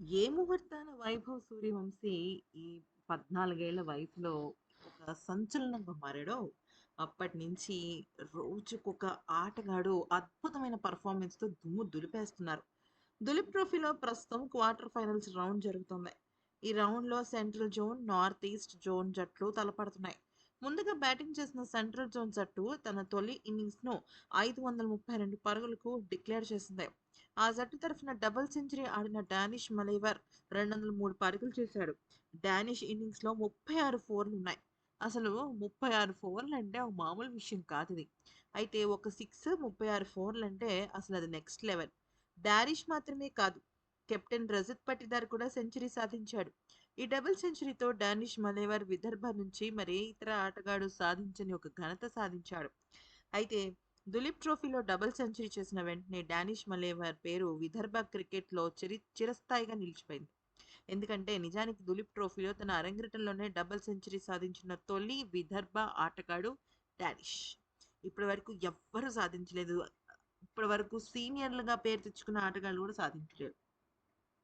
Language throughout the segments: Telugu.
ఏ ముహూర్తాన వైభవ్ సూర్యవంశీ ఈ పద్నాలుగేళ్ళ వయసులో ఒక సంచలనంగా మారాడో, అప్పటినుంచి రోజుకొక ఆటగాడు అద్భుతమైన పెర్ఫార్మన్స్‌తో దుమ్ము దులిపేస్తున్నారు. దులీప్ ట్రోఫీలో ప్రస్తుతం క్వార్టర్ ఫైనల్స్ రౌండ్ జరుగుతోంది. ఈ రౌండ్‌లో central zone, north east zone జట్లు తలపడుతున్నాయి. ముందుగా బ్యాటింగ్ చేసిన సెంట్రల్ జోన్ జట్టు తన తొలి ఇన్నింగ్స్‌ను 532 పరుగులకు డిక్లేర్ చేసింది. ఆ జట్టు తరఫున డబుల్ సెంచరీ ఆడిన డానిష్ మలేవర్ 203 పరుగులు చేశాడు. డానిష్ ఇన్నింగ్స్‌లో 36 ఫోర్లున్నాయి. అసలు ముప్పై ఆరు ఫోర్లు అంటే ఒక మామూలు విషయం కాదు ఇది అయితే ఒక సిక్స్, ముప్పై ఆరు ఫోర్లు అంటే అసలు అది నెక్స్ట్ లెవెల్. డానిష్ మాత్రమే కాదు, కెప్టెన్ రజత్ పటిదార్ కూడా సెంచరీ సాధించాడు. ఈ డబుల్ సెంచరీతో డానిష్ మలేవర్ విదర్భ నుంచి మరే ఇతర ఆటగాడు సాధించని ఒక ఘనత సాధించాడు. అయితే దులీప్ ట్రోఫీలో డబుల్ సెంచరీ చేసిన వెంటనే డానిష్ మలేవర్ పేరు విదర్భ క్రికెట్‌లో చిరి చిరస్థాయిగా నిలిచిపోయింది. ఎందుకంటే నిజానికి దులీప్ ట్రోఫీలో తన అరంగిటంలోనే డబుల్ సెంచరీ సాధించిన తొలి విదర్భ ఆటగాడు డానిష్. ఇప్పటివరకు ఎవ్వరు సాధించలేదు. ఇప్పటివరకు సీనియర్లుగా పేరు తెచ్చుకున్న ఆటగాళ్ళు కూడా సాధించలేరు.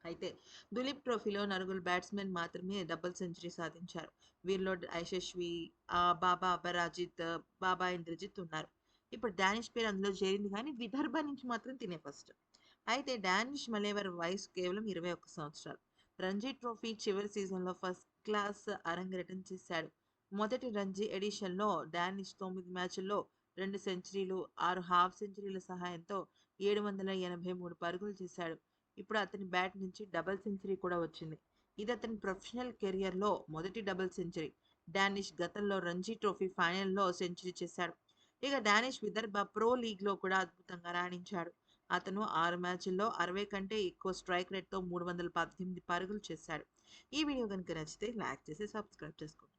అయితే దులీప్ ట్రోఫీలో నలుగురు బ్యాట్స్‌మెన్ మాత్రమే డబుల్ సెంచరీ సాధించారు. వీరిలో యశస్వి, బాబా అపరాజిత్, బాబా ఇంద్రజిత్ ఉన్నారు. ఇప్పుడు డానిష్ పేరు అందులో చేరింది కానీ విదర్భ నుంచి మాత్రం తినే ఫస్ట్. అయితే డానిష్ మలేవర్ వయసు కేవలం 21 సంవత్సరాలు. రంజీ ట్రోఫీ చివరి సీజన్‌లో ఫస్ట్ క్లాస్ అరంగేట్రం చేశాడు. మొదటి రంజీ ఎడిషన్‌లో డానిష్ తొమ్మిది మ్యాచ్‌ల్లో రెండు సెంచరీలు, ఆరు హాఫ్ సెంచరీల సహాయంతో 783 పరుగులు చేశాడు. ఇప్పుడు అతని బ్యాట్ నుంచి డబుల్ సెంచరీ కూడా వచ్చింది. ఇది అతని ప్రొఫెషనల్ కెరియర్‌లో మొదటి డబుల్ సెంచరీ. డానిష్ గతంలో రంజీ ట్రోఫీ ఫైనల్‌లో సెంచరీ చేశాడు. ఇక డానిష్ విదర్భ ప్రో లీగ్‌లో కూడా అద్భుతంగా రాణించాడు. అతను ఆరు మ్యాచ్‌ల్లో 60 కంటే ఎక్కువ స్ట్రైక్ రేట్‌తో 318 పరుగులు చేశాడు. ఈ వీడియో కనుక నచ్చితే లైక్ చేసి సబ్స్క్రైబ్ చేసుకోండి.